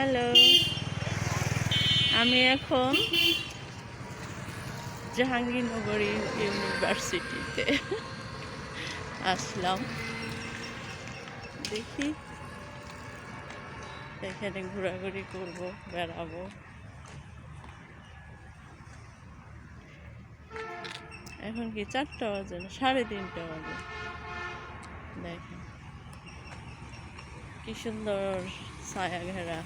Hello. আমি এখন জাহাঙ্গীরনগরী ইউনিভার্সিটিতে আসলাম। দেখি এখানে ঘোরাঘুরি করব, বেড়াবো। এখন কি চারটা বাজে না? সাড়ে তিনটা বাজে। দেখেন, কি সুন্দর ছায়া ঘেরা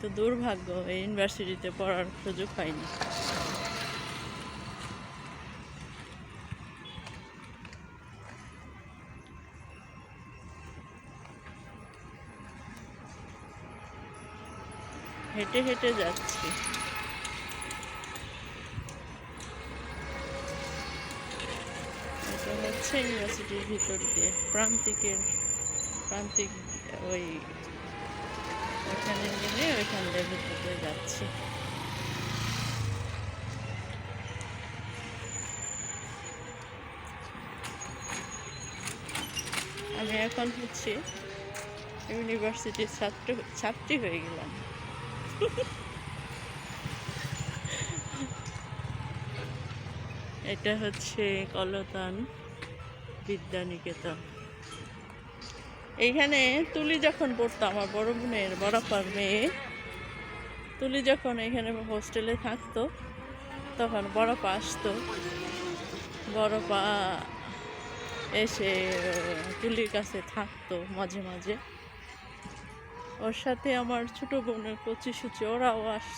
কিন্তু দুর্ভাগ্য, এই ইউনিভার্সিটিতে পড়ার সুযোগ হয়নি। হেঁটে হেঁটে যাচ্ছি। হচ্ছে ইউনিভার্সিটির ভিতর দিয়ে, প্রান্তিকের, প্রান্তিক, ওই ওখানে গেলে ওইখান দিয়ে ভিতর যাচ্ছি। আমি এখন হচ্ছে ইউনিভার্সিটির ছাত্র, ছাত্রী হয়ে গেলাম। এটা হচ্ছে কলতান বিদ্যানিকেতন। এইখানে তুলি যখন পড়তো আমার বড় বোনের বড়াপার মেয়ে, তুলি যখন এখানে হোস্টেলে থাকতো, তখন বড়পা আসতো। বড়পা এসে তুলির কাছে থাকতো মাঝে মাঝে। ওর সাথে আমার ছোট বোনের কচি সুচি ওরাও আস,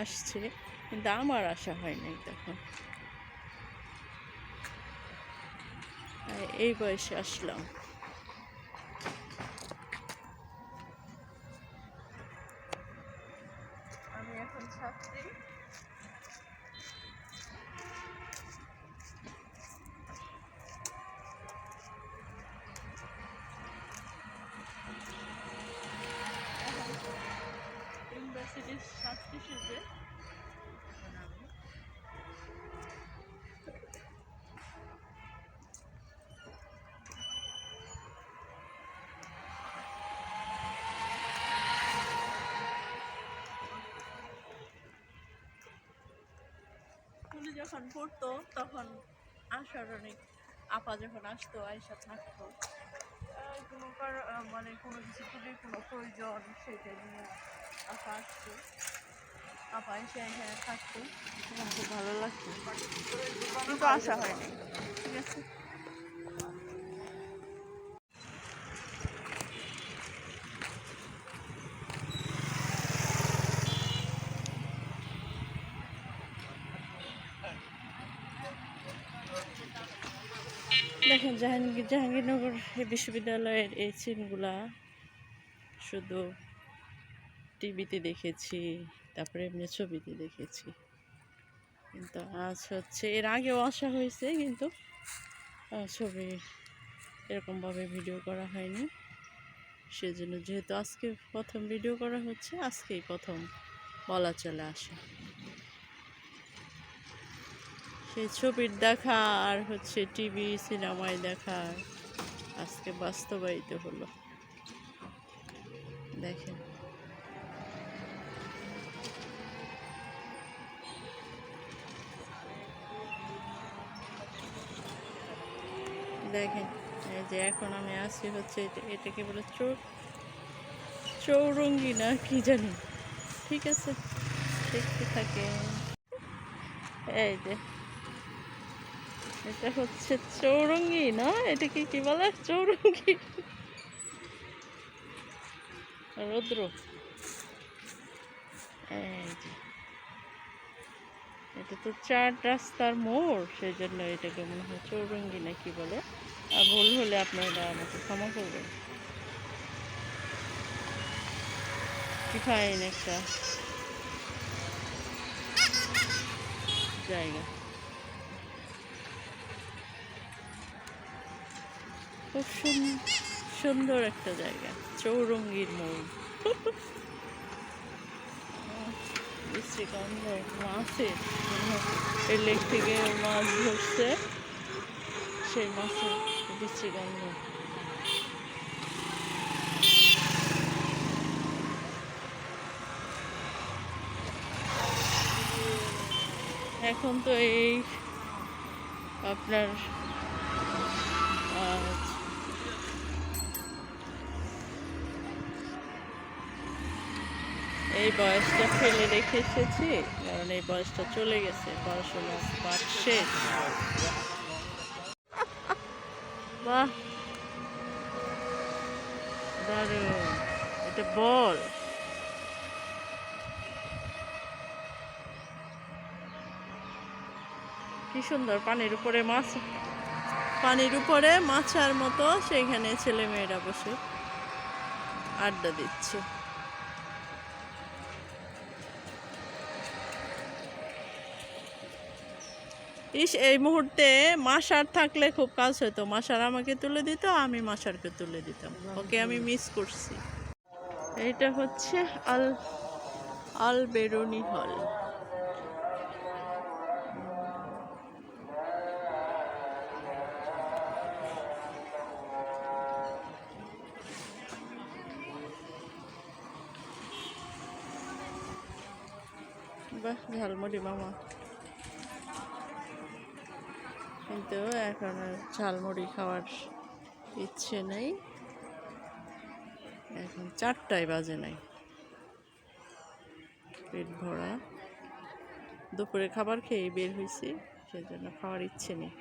আসছে, কিন্তু আমার আসা হয়নি তখন। এই বয়সে আসলাম। যখন পড়তো তখন আসার অনেক আপা যখন আসতো আয়সা থাকতো। কোনো কার মানে কোনো কিছু খুবই কোনো প্রয়োজন সেটা নিয়ে আপা আসতো। আপা এসে এখানে থাকতো। খুব ভালো লাগতো কিন্তু আসা হয়নি। ঠিক আছে। দেখেন জাহাঙ্গীর জাহাঙ্গীরনগর বিশ্ববিদ্যালয়ের এই সিনগুলা শুধু টিভিতে দেখেছি, তারপরে এমনি ছবিতে দেখেছি। কিন্তু আজ হচ্ছে এর আগেও আসা হয়েছে, কিন্তু ছবি এরকমভাবে ভিডিও করা হয়নি। সেজন্য যেহেতু আজকে প্রথম ভিডিও করা হচ্ছে, আজকেই প্রথম বলা চলে আসে। সেই ছবির দেখা আর হচ্ছে টিভি, সিনেমায় দেখা আজকে বাস্তবায়িত হলো। দেখেন। দেখেন, এই যে এখন আমি আসি হচ্ছে এটা- এটাকে বলে চৌ, চৌরঙ্গি না কি জানি। ঠিক আছে? দেখতে থাকে এই যে এটা হচ্ছে চৌরঙ্গি, না? এটাকে কি বলে? চৌরঙ্গি। রৌদ্র। এটা তো চার রাস্তার মোড় সেই জন্য এটাকে মনে হয় চৌরঙ্গি না, কি বলে? আর ভুল হলে আপনারা আমাকে ক্ষমা করবেন। কি ফাইন একটা জায়গা। খুব সুন্দর একটা জায়গা, চৌরঙ্গীর মৌ বিশ্রীকান্ত মাছের এর লেক থেকে মাছ ধরছে। সেই মাছে বিশ্রীকান্ত এখন তো এই আপনার এই বয়সটা ফেলে রেখে এসেছি কারণ এই বয়সটা চলে গেছে পড়াশোনা পাঠ শেষ। বাহ! দারুণ! এটা বল। কি সুন্দর, পানির উপরে মাছ। পানির উপরে মাছার মতো সেইখানে ছেলে মেয়েরা বসে আড্ডা দিচ্ছে। ইস, এই মুহূর্তে মাসার থাকলে খুব কাজ হতো মাসার আমাকে তুলে দিত, আমি মাসারকে তুলে দিতাম। ওকে, আমি মিস করছি। এইটা হচ্ছে আল আল বেরুনি হল। বাহ, ঝালমুড়ি মামা। কিন্তু এখন ঝালমুড়ি খাওয়ার ইচ্ছে নেই। এখন চারটায় বাজে নাই। পেট ভরা। দুপুরে খাবার খেয়ে বের হয়েছি সেজন্য খাওয়ার ইচ্ছে নেই।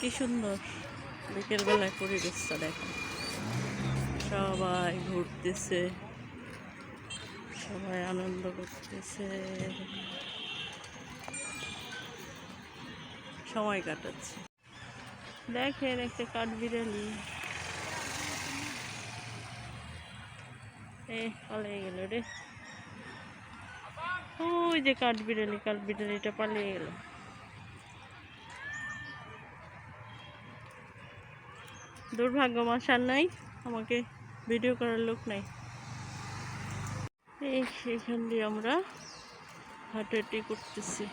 কি সুন্দর। বিকেলবেলায় পরিবেশটা দেখেন। সবাই ঘুরতেছে। সবাই আনন্দ করতেছে। সময় কাটাচ্ছে। দেখেন একটা কাঠবিড়ালি এ, পালিয়ে গেল রে। ওই যে কাঠবিড়ালি কাঠবিড়ালিটা পালিয়ে গেল। দুর্ভাগ্য মশার নাই, আমাকে ভিডিও করার লোক নাই। এই সেখান দিয়ে আমরা হাঁটাহাঁটি করতেছি।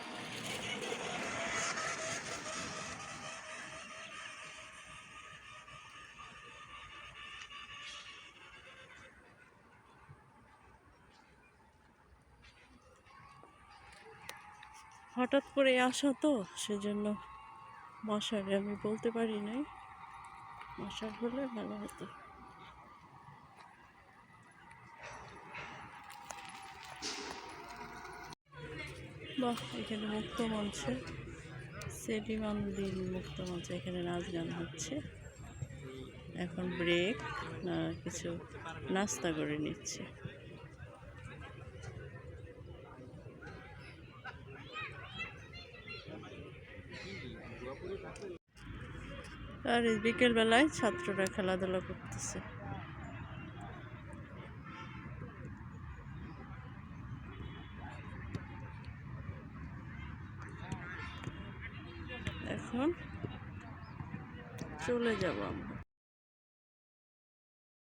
হঠাৎ করে আসা তো, সেজন্য মশারে আমি বলতে পারি নাই। মশার হলে ভালো হতো। বাহ, এখানে মুক্ত মঞ্চে সেলিমানদিন মুক্ত মঞ্চে, এখানে নাচ গান হচ্ছে। এখন ব্রেক কিছু নাস্তা করে নিচ্ছে। আর বিকেল বিকেলবেলায় ছাত্ররা খেলাধুলা করতেছে। এখন চলে যাব আমরা।